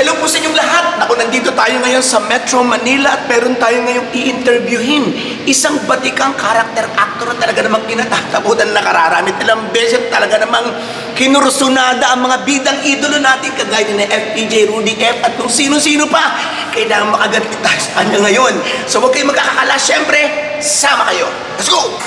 Hello po sa inyong lahat. Naku, nandito tayo ngayon sa Metro Manila at meron tayo ngayong i-interviewin. Isang batikang character actor talaga namang kinatatakutan na kararamit. Ilang beses talaga namang kinursunada ang mga bidang idolo natin kagaya ni FPJ, Rudy F at kung sino-sino pa. Kailangan makaganti tayo sa kanya ngayon. So huwag kayong magkakakala. Siyempre, sama kayo. Let's go!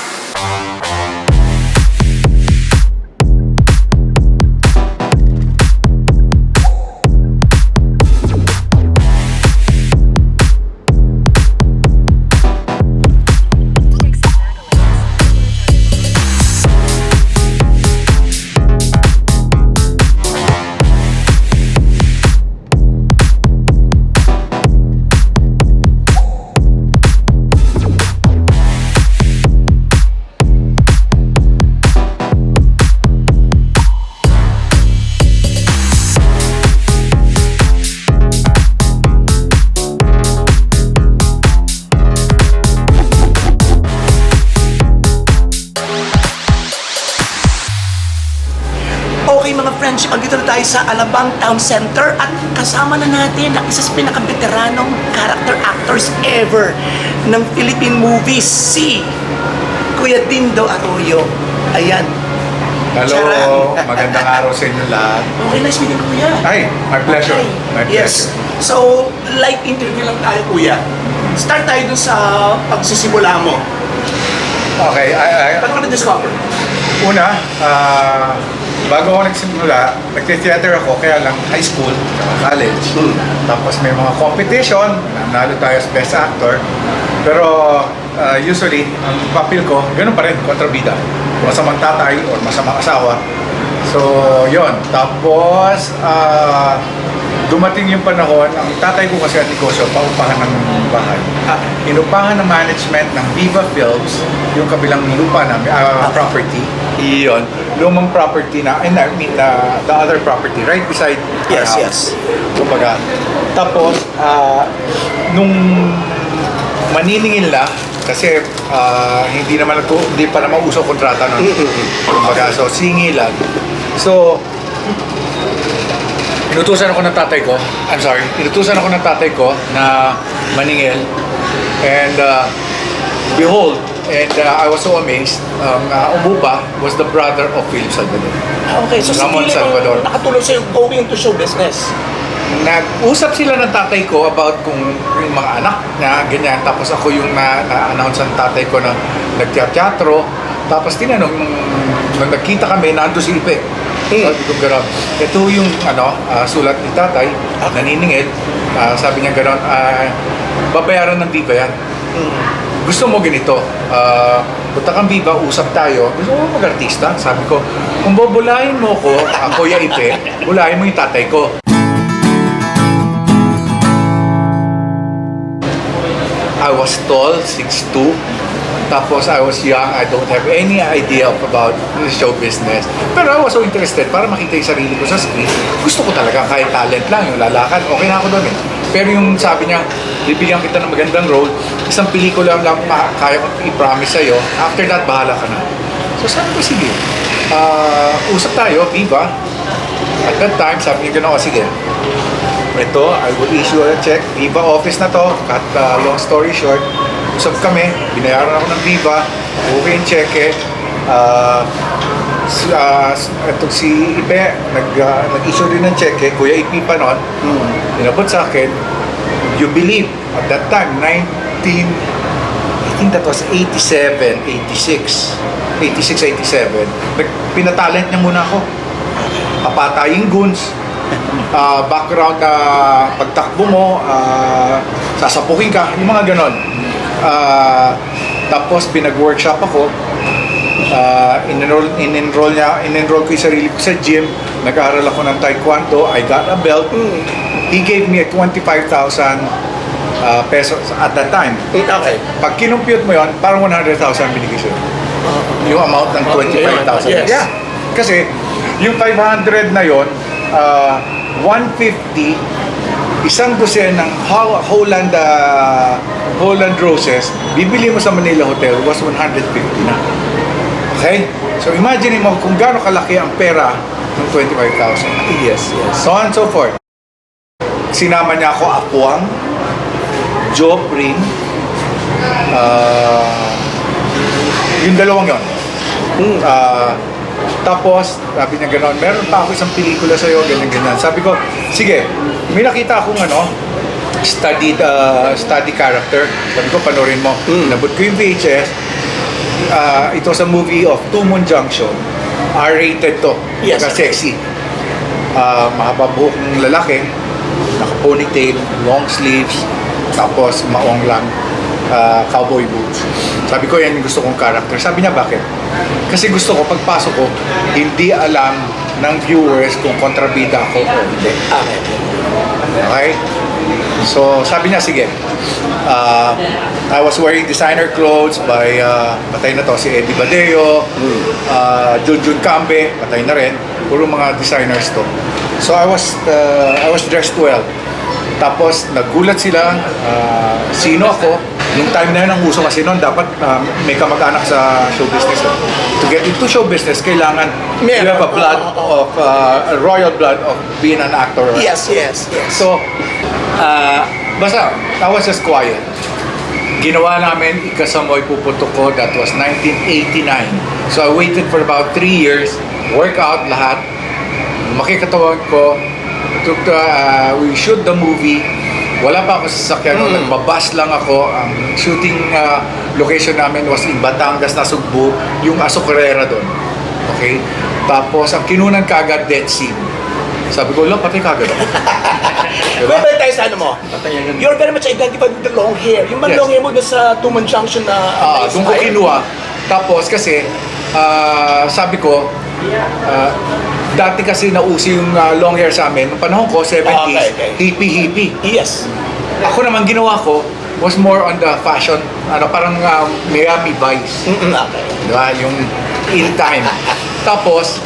Center at kasama na natin ang isa sa pinaka-veteranong character actors ever ng Philippine movies, si Kuya Dindo Arroyo. Ayan. Hello, Charan. magandang araw sa inyo lahat. Okay, nice meeting Kuya. Ay, my pleasure. Okay. My Yes. pleasure. So, light interview lang tayo, Kuya. Start tayo dun sa pagsisimula mo. Okay, ay, ay, Paano ka na-discover? Una, ah, bago ako nagsimula, nagte-theater ako, kaya lang high school, college. Hmm. Tapos may mga competition, nanalo tayo as best actor. Pero ah, usually, ang papel ko, ganun pa rin, kontrabida. Masamang tatay or masamang asawa. So, yon Tapos, ah, dumating yung panahon, ang tatay ko kasi at negosyo, paupahan ng bahay. Ah, Inupahan ng management ng Viva Films, yung kabilang lupa namin, ah, property. Iyon. Lumang property na, and I mean, the, the other property, right beside Yes, yes. Kumbaga. Tapos, ah, nung maniningil na, kasi ah, hindi naman nagtu- hindi pa naman uso kontrata nun. Kumbaga, so singilan. So, inutusan ako ng tatay ko, I'm sorry, inutusan ako ng tatay ko na maningil. And uh, behold, and uh, I was so amazed, um, uh, Umupa was the brother of Philip Salvador. Ah, Okay, so si Ramon ang Salvador. nakatulong sa'yo going into show business. Nag-usap sila ng tatay ko about kung yung mga anak na ganyan. Tapos ako yung na- na-announce ng tatay ko na nagteatro. Tapos tinanong, nung, nung nagkita kami, nando si Ipe. Hmm. Sabi ko gano'n, ito yung ano, ah, sulat ni tatay, naniningil. Ah, sabi niya gano'n, ah, babayaran ng Viva yan. Gusto mo ganito, ah, punta kang Viva, usap tayo. Gusto mo mag-artista? Sabi ko, kung bubulahin mo ko, ako ya Ipe, bulahin mo yung tatay ko. I was tall, 6'2". Tapos I was young, I don't have any idea of about show business. Pero I was so interested para makita yung sarili ko sa screen. Gusto ko talaga kahit talent lang, yung lalakad, okay na ako doon eh. Pero yung sabi niya, bibigyan kita ng magandang role, isang pelikula lang kaya ko i-promise sa'yo, after that, bahala ka na. So sabi ko, sige, Ah, usap tayo, Viva. At that time, sabi niya gano'n, "O, sige, ito, I will issue a check. Viva office na to. Cut uh, long story short. Usap kami. Binayaran ako ng Viva. Okay yung cheque. Uh, si, uh, ito si Ipe, nag, uh, nag-issue din ng cheque. Kuya Ipi pa nun. Inabot sa akin. You believe, at that time, 19... I think that was 87, 86. 86, 87. Nag, pinatalent niya muna ako. Papataying guns ah, background na pagtakbo mo, ah, sasapukin ka, yung mga ganon. Ah, tapos pinag-workshop ako, Ah, in-enroll, in-enroll niya, in-enroll ko yung sarili ko sa gym, nag-aaral ako ng taekwondo, I got a belt. He gave me a 25,000 ah, pesos at that time. Okay. Pag kinumpute mo yon parang 100,000 binigay sa'yo. Yung amount ng 25,000. Yes. Yeah. Kasi, yung 500 na yon uh, 150, isang dosen ng Ho- Holland, ah, Holland Roses, bibili mo sa Manila Hotel was 150 na. Okay? So imagine mo kung gaano kalaki ang pera ng 25,000. Yes, yes. So on and so forth. sinama niya ako Apuang, Joe Pring, ah, yung dalawang yon. Ah, tapos, sabi niya gano'n, meron pa ako isang pelikula sa'yo, ganyan, ganyan. Sabi ko, sige, may nakita akong ano, studied, uh, study character. Sabi ko, panorin mo. Nabot ko yung VHS. Uh, ito sa movie of Two Moon Junction. R-rated to. Yes. Saka sexy. Uh, mahaba buhok ng lalaki. Naka-ponytail, long sleeves. Tapos maong lang. Uh, cowboy boots. Sabi ko, yan yung gusto kong character. Sabi niya, bakit? Kasi gusto ko, pagpasok ko, hindi alam ng viewers kung kontrabida ako o hindi. Okay. Okay? So, sabi niya, sige. Uh, I was wearing designer clothes by, uh, patay na to, si Eddie Badeo, uh, Junjun Kambe, patay na rin. Puro mga designers to. So, I was, uh, I was dressed well. Tapos, nagulat sila, uh, sino ako. Nung time na yun, ang uso kasi noon, dapat uh, may kamag-anak sa show business. eh. To get into show business, kailangan you Meron. have a blood of, uh, a royal blood of being an actor. or Yes, yes, yes. So, uh, basta, I was just quiet. Ginawa namin, ikasamoy puputok ko, that was 1989. So I waited for about three years, workout lahat, lumaki katawan ko, took the, uh, we shoot the movie, wala pa ako sa sasakyan, mm. nagbabas lang ako. Ang shooting uh, location namin was in Batangas, Nasugbu, yung Azucarera doon. Okay? Tapos, ang kinunan kagad, dead scene. Sabi ko, lang, patay kagad ako. diba? Diba? tayo sa ano mo? You're very much identified with the long hair. Yung Yes. long hair mo doon sa Tuman Junction na Ah, na doon ko kinuha. Tapos kasi, ah, sabi ko, ah, dati kasi nauso yung ah, long hair sa amin. Noong panahon ko, 70s, Ah, okay, okay. hippie-hippie. Yes. Ako naman ginawa ko, was more on the fashion, ano, parang uh, Miami Vice. Okay. Di ba? Yung in time. Tapos,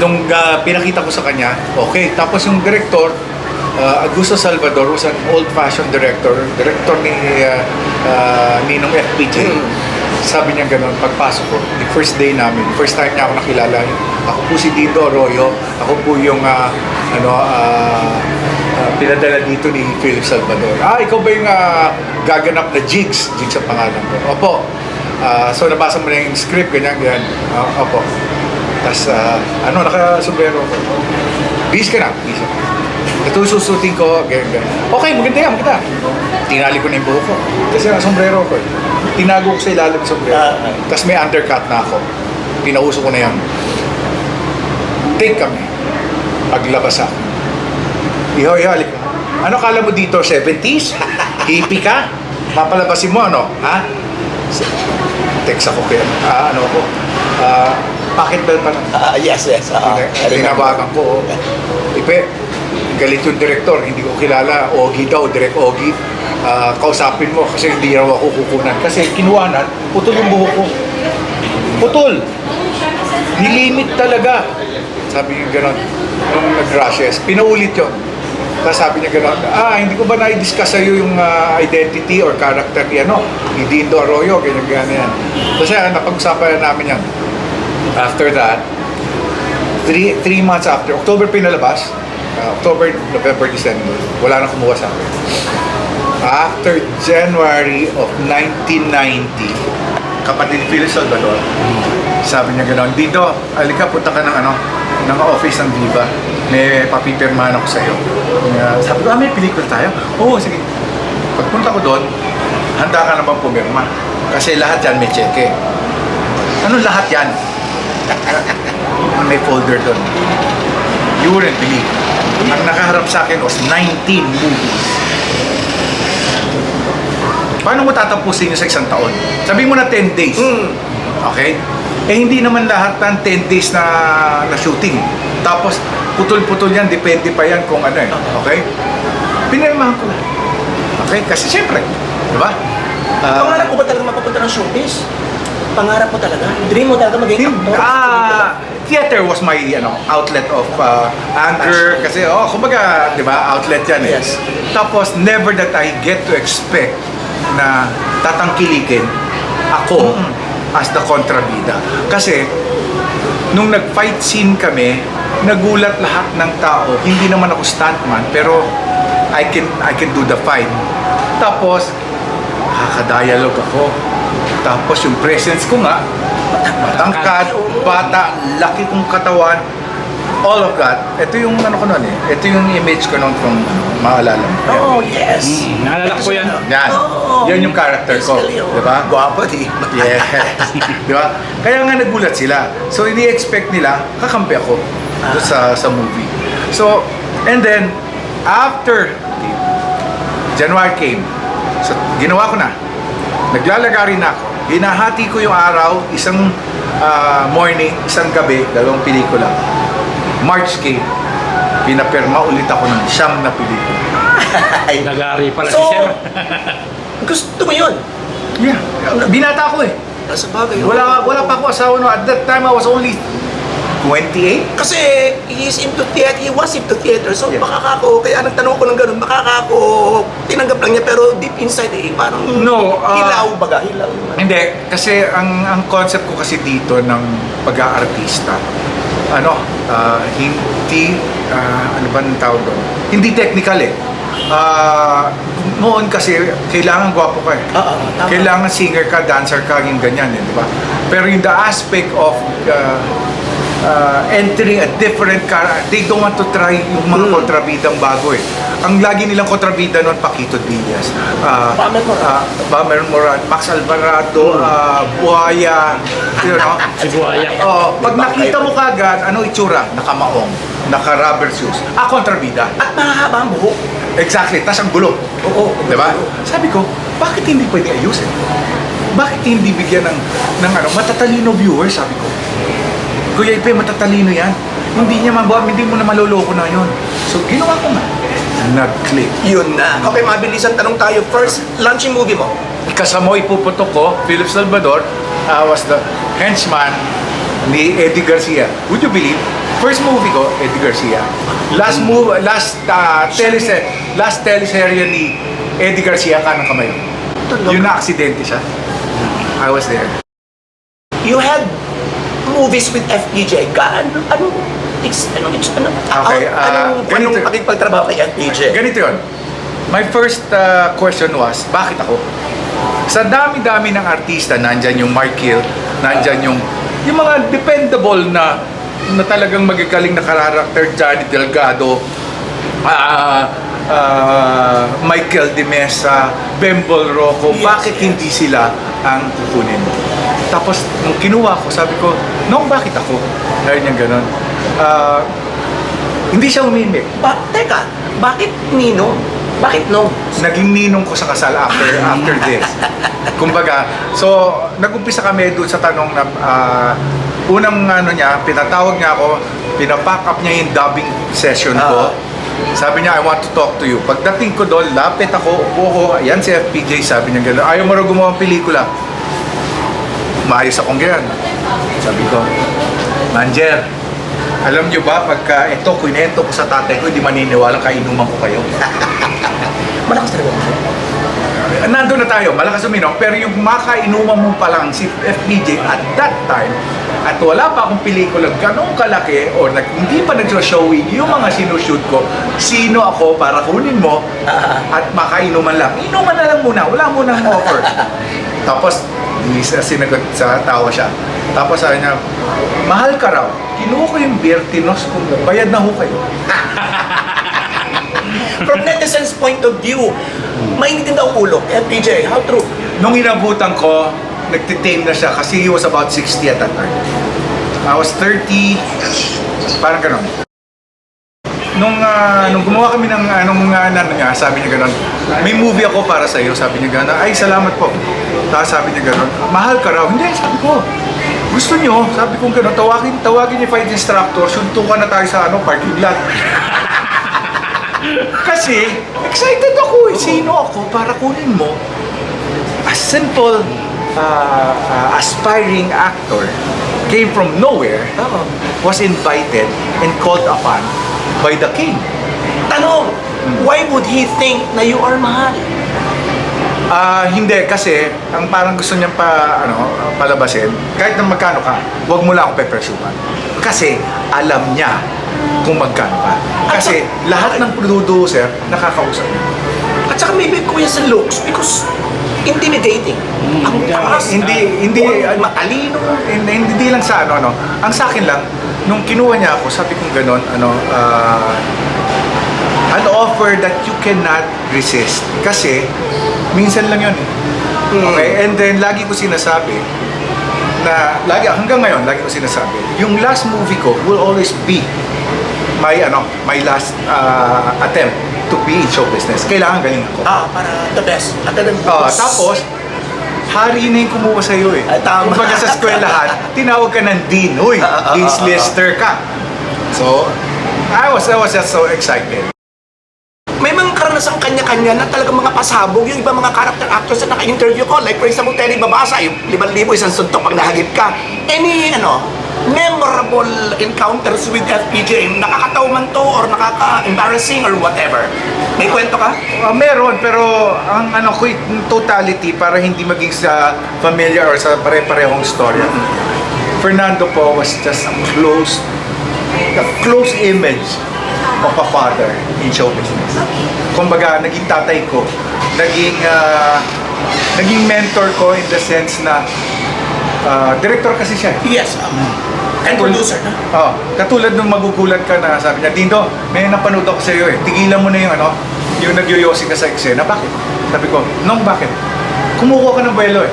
nung ah, pinakita ko sa kanya, okay. Tapos yung director, uh, Augusto Salvador was an old-fashioned director, director ni uh, uh, Ninong FPJ. Sabi niya gano'n, pagpasok ko, the first day namin, first time niya ako nakilala, ako po si Dito Arroyo, ako po yung ah, ano, ah, ah, pinadala dito ni Philip Salvador. Ah, ikaw ba yung ah, gaganap na Jigs? Jigs ang pangalan ko. Opo. Ah, so nabasa mo na yung script, ganyan, ganyan. Ah, opo. Tapos, ah, ano, naka-sombrero ko. Bis ka na, bis ka. Ito yung susuting ko, ganyan, ganyan. Okay, maganda yan, maganda. Tinali ko na yung buhok ko. Kasi naka-sombrero ko eh. Tinago ko sa ilalim ng sombrero. Ah. Tapos may undercut na ako. Pinauso ko na yan. Take kami. Paglabas ako. Iho, iho, halik. Ano kala mo dito, 70s? Hippie ka? Papalabasin mo, ano? Ha? Text ako kaya, ah, ano ako, ah, pocket bell pa lang. Ah, yes, yes. Ah, I remember. Tinabakan ko, oh. Ipe, galit yung director, hindi ko kilala, Ogie daw, direct Ogie. Ah, kausapin mo kasi hindi raw ako kukunan. Kasi kinuhanan, putol yung buhok ko. Putol! Nilimit talaga. Sabi niya gano'n, nung nag-rushes, pinaulit yun. Tapos sabi niya gano'n, ah, hindi ko ba na-discuss sa'yo yung ah, identity or character ni ano, ni Dindo Arroyo, ganyan, ganyan. Kasi ah, napag-usapan na namin yan. After that, three, three months after, October pinalabas, uh, October, November, December, wala na kumuha sa akin. After January of 1990, kapatid Phil Salvador, sabi niya gano'n, dito, alika, punta ka ng ano, ng office ng Viva. May papipirmahan ako sa'yo. Uh, sabi ko, ah, may pelikula tayo? Oo, sige. Pagpunta ko doon, handa ka naman pumirma. Kasi lahat yan may cheque. Ano lahat yan? may folder doon. You wouldn't believe. Ang nakaharap sa akin was 19 movies. Paano mo tatapusin yun sa isang taon? Sabi mo na 10 days. Mm. Okay? Eh hindi naman lahat ng 10 days na, na shooting. Tapos putol-putol yan, depende pa yan kung ano eh. Okay? Pinirmahan ko lang. Okay? Kasi siyempre, di ba? Ah, Pangarap mo ba talaga mapapunta ng showbiz? Pangarap mo talaga? Dream mo talaga maging actor? Ah, theater was my ano outlet of uh, anger kasi oh kumbaga 'di ba outlet yan eh. Yes. Tapos never that I get to expect na tatangkilikin ako as the kontrabida. Kasi nung nag-fight scene kami, nagulat lahat ng tao. Hindi naman ako stuntman pero I can I can do the fight. Tapos, nakaka-dialogue ako. Tapos yung presence ko nga, matangkad, bata, laki kong katawan, all of that. Ito yung ano ko noon eh. Ito yung image ko noon from ano, maalala mo. Oh, yes. Mm, naalala ko yan. Yan. Oo. Yan yung character ko. Basically. Di ba? Gwapo, di. Yes. Di ba? Kaya nga nagulat sila. So, ini-expect nila, kakampi ako doon sa, sa movie. So, and then, after January came, so, ginawa ko na. Naglalagari na ako. Hinahati ko yung araw, isang ah, morning, isang gabi, dalawang pelikula. March came, pinapirma ulit ako ng siyam na pelikula. Ay. Nagari pala si So, Sir. gusto mo yun? Yeah. Binata ko eh. Nasa bagay. Wala, wala pa ako asawa no. At that time, I was only 28. Kasi he's into theater, he was into theater. So Yeah. baka ka ako, kaya nagtanong ko ng ganun, baka ka ako, tinanggap lang niya, pero deep inside eh, parang No, ah, hilaw baga, hilaw. Hindi, kasi ang ang concept ko kasi dito ng pag-aartista, ano, ah, hindi, ah, ano ba ang tawag doon? Hindi technical eh. Ah, noon kasi, kailangan gwapo ka eh. Oo, tama. Kailangan singer ka, dancer ka, yung ganyan eh, di ba? Pero yung the aspect of uh, uh, entering a different car, they don't want to try yung mga Mm. kontrabidang bago eh. Ang lagi nilang kontrabida noon, Paquito Diaz, uh, Bamer Moran. uh, Bamer Moran, Max Alvarado, Mm. uh, Buhaya, you know. Si Buhaya. Oh, pag nakita mo kagad, ano itsura? Nakamaong, naka-rubber shoes. Ah, kontrabida. At mahahaba ang buhok. Exactly, tas ang gulo. Oo. Di ba? Sabi ko, bakit hindi pwede ayusin? Bakit hindi bigyan ng, ng ano, matatalino viewers, sabi ko. Kuya Ipe, matatalino yan. Hindi niya mabuha, hindi mo na maloloko na yon. So, ginawa ko nga. Nag-click. Yun na. Okay, mabilisan tanong tayo. First, launching movie mo. Kasama ipuputok ko, Philip Salvador, uh, was the henchman ni Eddie Garcia. Would you believe? First movie ko, Eddie Garcia. Last move, last uh, telese, last teleserye ni Eddie Garcia, Kanang Kamayo. Yun na aksidente siya. I was there. You had movies with FPJ. Ka, ano, ano, ex, ano, ex, ano, Okay, ano, ah, anong, anong ganito. pakipagtrabaho kay FPJ? Ganito yun. My first uh, question was, bakit ako? Sa dami-dami ng artista, nandyan yung Mark Hill, nandyan yung, yung mga dependable na na talagang magagaling na karakter, Johnny Delgado, ah ah, Michael De Mesa, Bembol Rocco, Yes, bakit yes. hindi sila ang kukunin? Tapos, nung kinuha ko, sabi ko, Nong, bakit ako? Dahil niyang ganun. Ah, hindi siya umimik. Ba, teka, bakit Nino? Bakit no? naging ninong ko sa kasal after after this. Kumbaga, so nag-umpisa kami doon sa tanong na ah, unang ano niya, pinatawag niya ako, pinapack up niya yung dubbing session ko. Ah. Sabi niya, I want to talk to you. Pagdating ko doon, lapit ako, upo ko, ayan si FPJ, sabi niya gano'n, ayaw mo rin gumawa ng pelikula. Maayos akong ganyan. Sabi ko, Manager, alam niyo ba, pagka ito, kwento ko sa tatay ko, hindi maniniwala, kainuman ko kayo. Malakas talaga. nandun na tayo, malakas uminom, pero yung makainuman mo pa lang si FPJ at that time, at wala pa akong pelikula ganong kalaki or nag, hindi pa nag-showing yung mga sinushoot ko, sino ako para kunin mo at makainuman lang. Inuman na lang muna, wala mo nang offer. Tapos, hindi siya sinagot sa tawa siya. Tapos sabi niya, mahal ka raw. Kinuha ko yung beer, tinos ko, bayad na ho kayo. From netizens' point of view, mainitin daw ulo. FPJ, how true? Nung inabutan ko, nagtitame na siya kasi he was about 60 at that time. I was 30, parang ganun. Nung, ah, nung gumawa kami ng anong uh, ano niya, sabi niya ganun, may movie ako para sa iyo, sabi niya ganun, ay salamat po. Tapos sabi niya ganun, mahal ka raw. Hindi, sabi ko, gusto niyo, sabi ko ganun, tawagin, tawagin niyo fight instructor, suntukan na tayo sa ano, parking lot. Kasi, excited ako eh. Sino ako para kunin mo? A simple uh, uh, aspiring actor came from nowhere, was invited and called upon by the king. Tanong, why would he think na you are mahal? Ah, hindi kasi ang parang gusto niyang pa ano, palabasin, kahit na magkano ka, wag mo lang ako pepersukan. Kasi alam niya kung magkano ka. Kasi lahat ng producer nakakausap. At saka maybe kuya sa looks because intimidating. Ang taas. Hindi, hindi, Ang ano, matalino. hindi, hindi lang sa ano, ano. Ang sa akin lang, nung kinuha niya ako, sabi kong ganon, ano, ah, an offer that you cannot resist. Kasi, minsan lang yun. eh. Okay? And then, lagi ko sinasabi, na, lagi, hanggang ngayon, lagi ko sinasabi, yung last movie ko will always be my, ano, my last ah, attempt to be in show business. Kailangan galing ako. Ah, para the best. At the Ah, tapos, hari na yung kumuha sa'yo eh. Ay, tama. Kumbaga sa eskwelahan, tinawag ka ng dean. Uy, Ah, ah, dean's ah, ah, lister ka. So, I was, I was just so excited. May mga karanasang kanya-kanya na talagang mga pasabog yung ibang mga character actors na naka-interview ko. Like for example, Terry Babasa, yung 5,000 isang suntok pag nahagip ka. Any, ano, memorable encounters with FPJ, nakakatawa man to or nakaka-embarrassing or whatever. May kwento ka? Ah, meron, pero ang ano ko, totality, para hindi maging sa familiar or sa pare-parehong storya. Fernando po was just a close, a close image of a father in show business. Kumbaga, naging tatay ko, naging, ah, naging mentor ko in the sense na ah, director kasi siya. Yes. Um, and producer, no? Oh, katulad nung magugulat ka na sabi niya, Dindo, may napanood ako sa iyo eh. Tigilan mo na yung ano, yung nagyoyosi ka sa eksena. Bakit? Sabi ko, Nong, bakit? Kumukuha ka ng buwelo eh.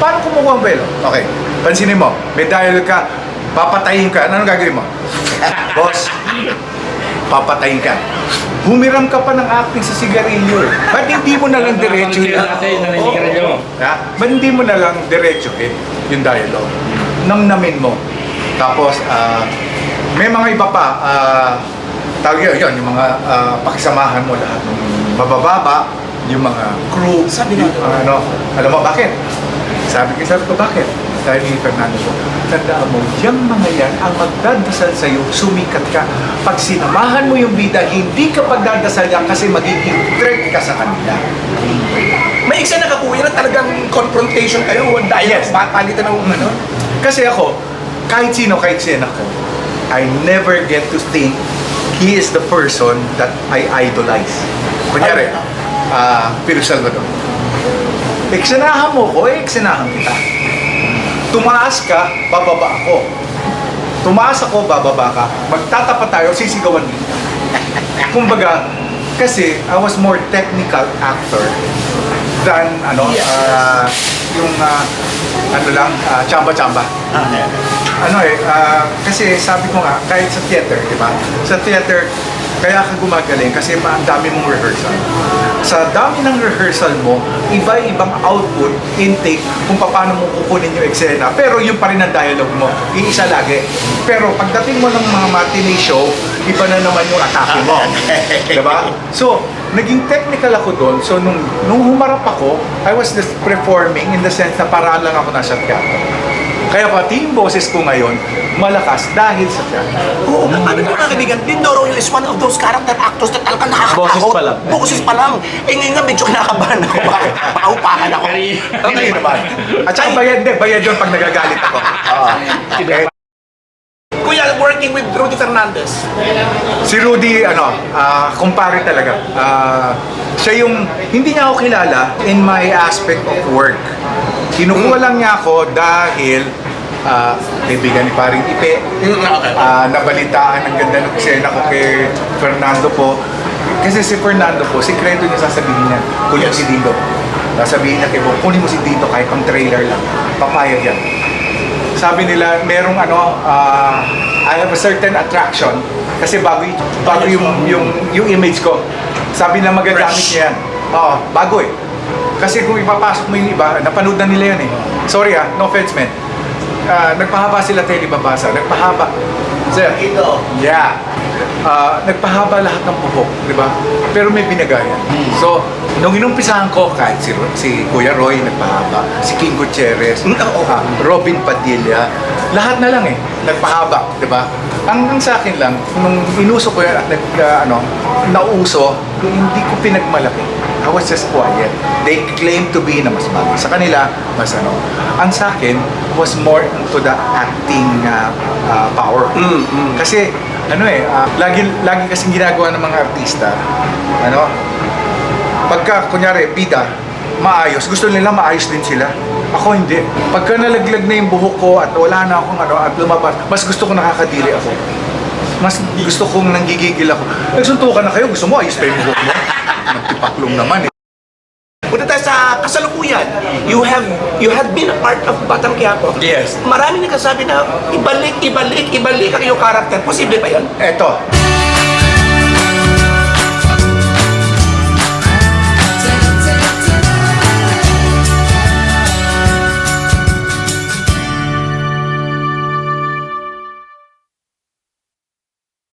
Paano kumukuha ng buwelo? Okay, pansinin mo, may dialogue ka, papatayin ka. Ano gagawin mo? Boss, papatayin ka. Humiram ka pa ng acting sa sigarilyo eh. Ba't hindi mo na lang diretso yun? naninigarilyo mo. Ha? Ba't hindi mo na lang diretso eh, yung dialogue? Namnamin mo. Tapos, ah, may mga iba pa, ah, tawag yun, yun, yung mga ah, pakisamahan mo lahat. Mabababa, yung mga crew. Sabi yung, nga. ano, alam mo bakit? Sabi ko, sabi ko, bakit? Sabi ni Fernando ko, tandaan mo, yung mga yan ang magdadasal sa'yo, sumikat ka. Pag sinamahan mo yung bida, hindi ka pagdadasal yan kasi magiging threat ka sa kanila. May isa na kakuya na talagang confrontation kayo dahil Yes. palitan ng ano. Kasi ako, kahit sino, kahit sino ako, I never get to think he is the person that I idolize. Kunyari, ah, Piro Salvador. Eksanahan mo ko, eh, eksanahan kita. Tumaas ka, bababa ako. Tumaas ako, bababa ka. Magtatapat tayo, sisigawan din. Kumbaga, kasi I was more technical actor than ano, Yes. ah, yung ah, ano lang, ah, chamba-chamba ano eh, ah, kasi sabi ko nga, kahit sa theater, di ba? Sa theater, kaya ka gumagaling kasi ang dami mong rehearsal. Sa dami ng rehearsal mo, iba-ibang output, intake, kung paano mo kukunin yung eksena. Pero yung pa rin ang dialogue mo, iisa lagi. Pero pagdating mo ng mga matinee show, iba na naman yung atake mo. di ba? So, naging technical ako doon. So, nung, nung humarap ako, I was just performing in the sense na paraan lang ako nasa teatro. Kaya pati yung boses ko ngayon, malakas dahil sa teatro. Oo, ano ba mga kaibigan, Lindoro is one of those character actors na talagang nakakatakot. Boses pa lang. Boses pa lang. Eh ngayon nga medyo kinakabahan ako. Baka paupahan ako. Okay naman. At saka bayad, hindi, bayad yun pag nagagalit ako. Oo. Okay. Kuya, working with Rudy Fernandez. Si Rudy, ano, ah, kumpare talaga. Ah, siya yung, hindi niya ako kilala in my aspect of work. Kinukuha lang niya ako dahil ah, kaibigan ni paring Ipe. Ah, nabalitaan ang ganda ng eksena ko kay Fernando po. Kasi si Fernando po, sikreto niya sasabihin niya, kunin mo si Dito. Sasabihin niya kay Bob, kunin mo si Dito kahit pang trailer lang. Papayag yan. Sabi nila, merong ano, ah, I have a certain attraction kasi bago, bago yung, yung, yung image ko. Sabi nila magagamit niya yan. Oo, bago eh. Kasi kung ipapasok mo yung iba, napanood na nila yan eh. Sorry ah, no offense man. Ah, nagpahaba sila Teddy Babasa. Nagpahaba. Sir, Ito. Yeah. Ah, nagpahaba lahat ng buhok, di ba? Pero may binagayan. So, nung inumpisahan ko, kahit si, si Kuya Roy nagpahaba, si King Gutierrez, Mm, oo. ah, Robin Padilla, lahat na lang eh, nagpahaba, di ba? Ang, ang sa akin lang, nung inuso ko yan at nag, ah, ano, nauso, hindi ko pinagmalaki. I was just quiet. They claim to be na mas bagay. Sa kanila, mas ano. Ang sa akin was more into the acting ah, ah, power. Mm, mm. Kasi ano eh, ah, lagi, lagi kasing ginagawa ng mga artista, ano, pagka, kunyari, bida, maayos, gusto nila maayos din sila. Ako hindi. Pagka nalaglag na yung buhok ko at wala na akong ano, at lumabas, mas gusto ko nakakadiri ako. Mas gusto kong nanggigigil ako. Nagsuntukan na kayo, gusto mo ayos pa yung buhok mo? Nagtipaklong naman eh. Punta tayo sa kasalukuyan. You have you had been a part of Batang Quiapo. Yes. Marami nagkasabi na ibalik, ibalik, ibalik ang iyong karakter. Posible ba yan? Eto,